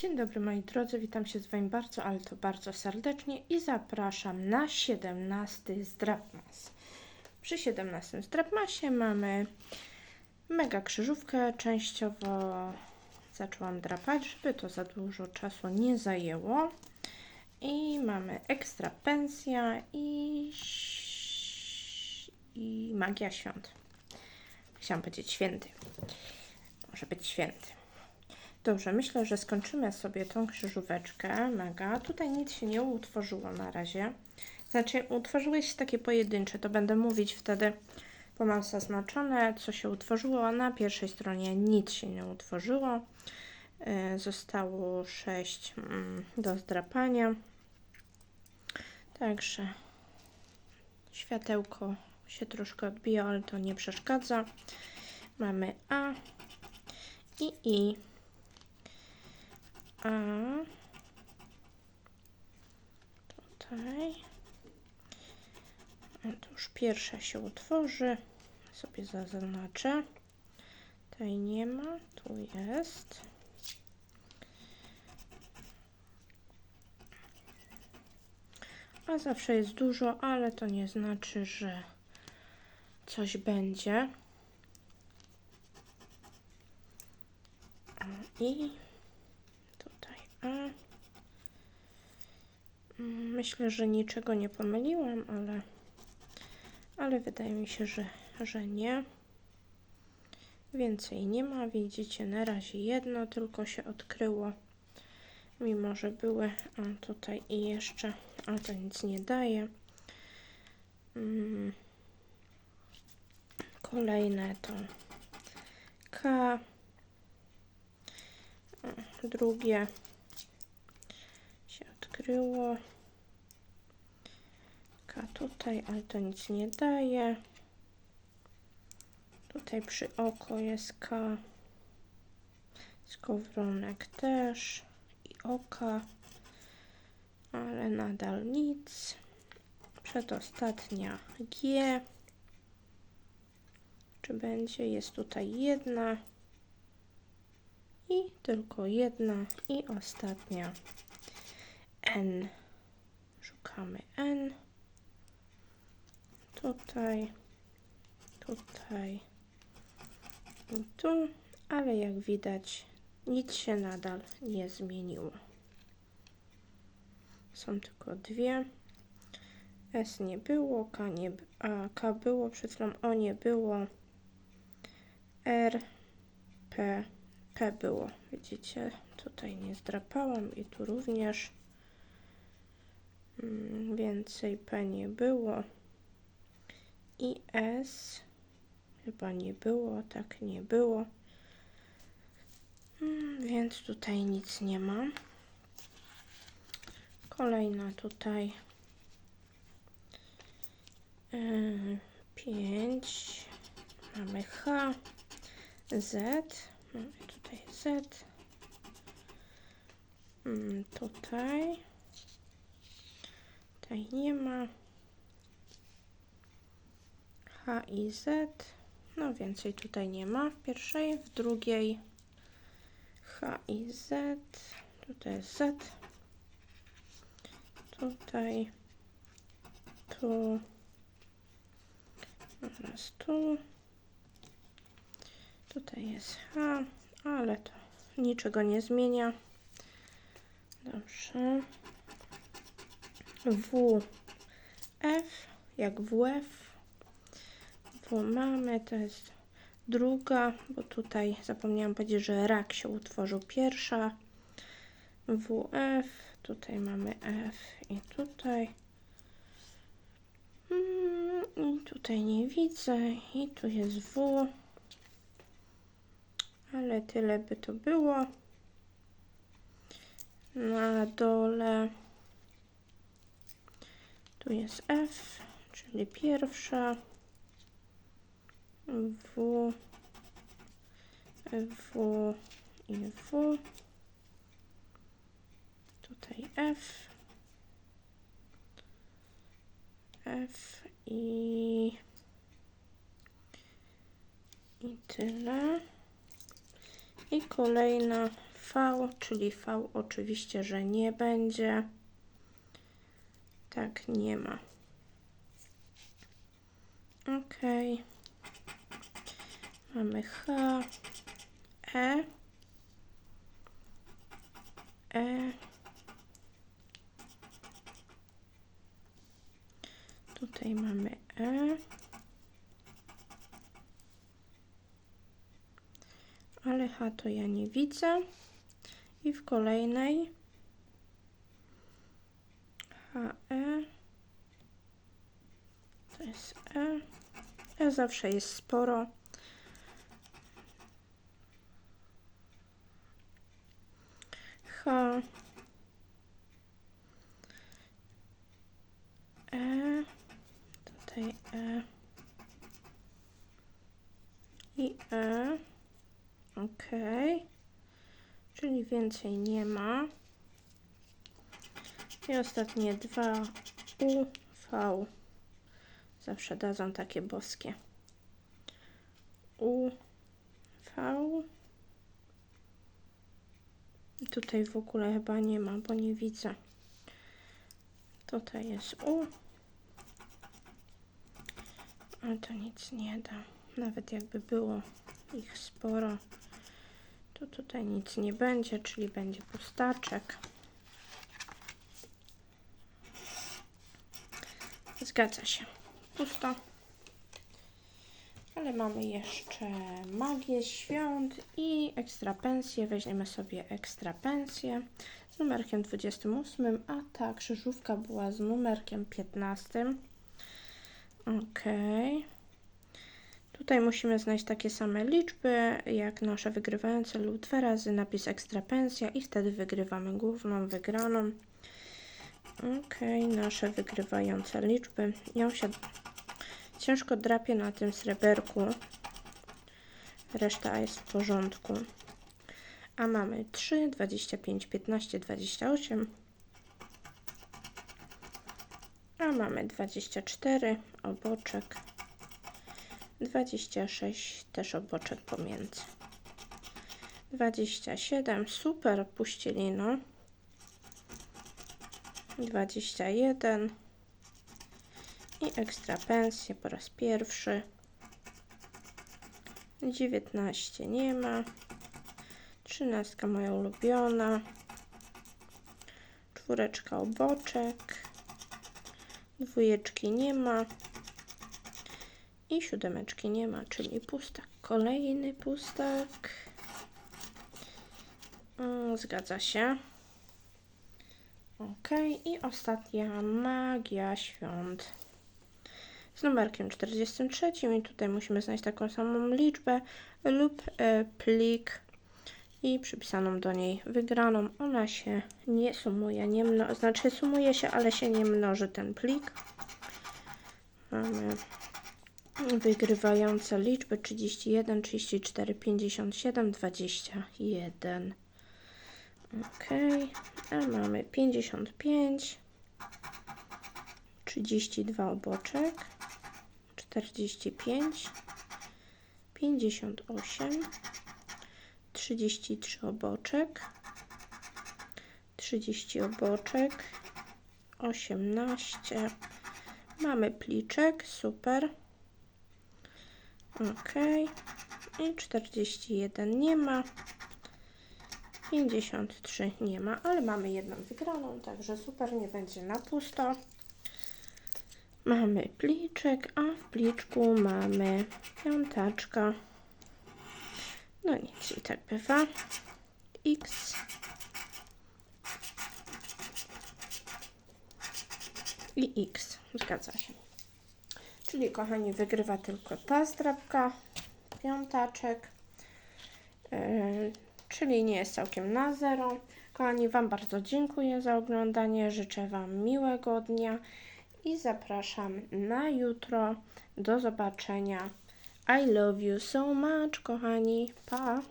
Dzień dobry moi drodzy, witam się z Wami bardzo, ale to bardzo serdecznie i zapraszam na 17 Zdrapmas. Przy 17 Zdrapmasie mamy mega krzyżówkę, częściowo zaczęłam drapać, żeby to za dużo czasu nie zajęło. I mamy ekstra pensja i, i magia świąt. Chciałam powiedzieć święty. Może być święty. Dobrze, myślę, że skończymy sobie tą krzyżóweczkę. Mega. Tutaj nic się nie utworzyło na razie. Znaczy, utworzyły się takie pojedyncze, to będę mówić wtedy, bo mam zaznaczone, co się utworzyło. Na pierwszej stronie nic się nie utworzyło. Yy, Zostało 6 mm, do zdrapania. Także światełko się troszkę odbija, ale to nie przeszkadza. Mamy A i I. A tutaj. To już pierwsza się utworzy. Sobie zaznaczę. Tutaj nie ma, tu jest. A zawsze jest dużo, ale to nie znaczy, że coś będzie. I tutaj A. Mm, Myślę, że niczego nie pomyliłam, ale, ale wydaje mi się, że, że nie. Więcej nie ma. Widzicie, na razie jedno tylko się odkryło. Mimo, że były a tutaj i jeszcze, a to nic nie daje. Mm. Kolejne to K. Drugie się odkryło. K tutaj, ale to nic nie daje. Tutaj przy oko jest K. Skowronek też i oka, ale nadal nic. Przedostatnia G. Czy będzie? Jest tutaj jedna i tylko jedna i ostatnia N. Szukamy N. Tutaj, tutaj i tu, ale jak widać nic się nadal nie zmieniło. Są tylko dwie. S nie było, K, nie, a K było, chwilą O nie było. R, P, P było. Widzicie, tutaj nie zdrapałam i tu również. Mm, Więcej P nie było. I S chyba nie było, tak nie było. Mm, Więc tutaj nic nie ma. Kolejna tutaj. Yy, pięć. Mamy H. Z. Mamy tutaj Z. Mm, Tutaj. Tutaj nie ma. H i Z. No więcej tutaj nie ma. W pierwszej, w drugiej H i Z. Tutaj jest Z. Tutaj. Tu. Oraz tu. Tutaj jest H, ale to niczego nie zmienia. Dobrze. W, F, jak WF. Mamy, to jest druga, bo tutaj zapomniałam powiedzieć, że rak się utworzył pierwsza. WF, tutaj mamy F i tutaj. Mm, I tutaj nie widzę. I tu jest W. Ale tyle by to było. Na dole tu jest F, czyli pierwsza. W, W i W. Tutaj F. F i i tyle. I kolejna V, czyli V oczywiście, że nie będzie. Tak, nie ma. Ok. Mamy H, E, E. Tutaj mamy E. Ale H to ja nie widzę. I w kolejnej HE. To jest E. E zawsze jest sporo. H. E. Tutaj E. I E. Ok. Czyli więcej nie ma. I ostatnie dwa U, V. Zawsze dadzą takie boskie. U, V. Tutaj w ogóle chyba nie ma, bo nie widzę. Tutaj jest U. Ale to nic nie da. Nawet jakby było ich sporo, to tutaj nic nie będzie, czyli będzie pustaczek. Zgadza się. Pusto. Ale mamy jeszcze magię świąt i ekstra pensję. Weźmiemy sobie ekstra pensję z numerkiem 28, a ta krzyżówka była z numerkiem 15. Ok. Tutaj musimy znaleźć takie same liczby jak nasze wygrywające lub dwa razy napis ekstra pensja i wtedy wygrywamy główną wygraną. Ok, nasze wygrywające liczby. Ja się ciężko drapię na tym sreberku. Reszta jest w porządku. A mamy 3, 25, 15, 28. A mamy 24, oboczek. 26, też oboczek pomiędzy. 27, super, puścilino. 21 i ekstra pensję po raz pierwszy. 19 nie ma. 13 moja ulubiona. Czwóreczka oboczek. Dwójeczki nie ma. I siódemeczki nie ma, czyli pustak. Kolejny pustak. O, zgadza się. Ok, i ostatnia magia świąt z numerkiem 43 i tutaj musimy znaleźć taką samą liczbę lub e, plik i przypisaną do niej wygraną. Ona się nie sumuje, nie mno, znaczy sumuje się, ale się nie mnoży ten plik. Mamy wygrywające liczby 31, 34, 57, 21. Ok, a mamy 55, 32 oboczek, 45, 58, 33 oboczek, 30 oboczek, 18. Mamy pliczek, super. Ok. I 41 nie ma. 53 nie ma, ale mamy jedną wygraną, także super, nie będzie na pusto. Mamy pliczek, a w pliczku mamy piątaczka. No nic, i tak bywa. X. I X. Zgadza się. Czyli, kochani, wygrywa tylko ta zdrabka, piątaczek, yy, czyli nie jest całkiem na zero. Kochani, Wam bardzo dziękuję za oglądanie. Życzę Wam miłego dnia i zapraszam na jutro. Do zobaczenia. I love you so much, kochani. Pa!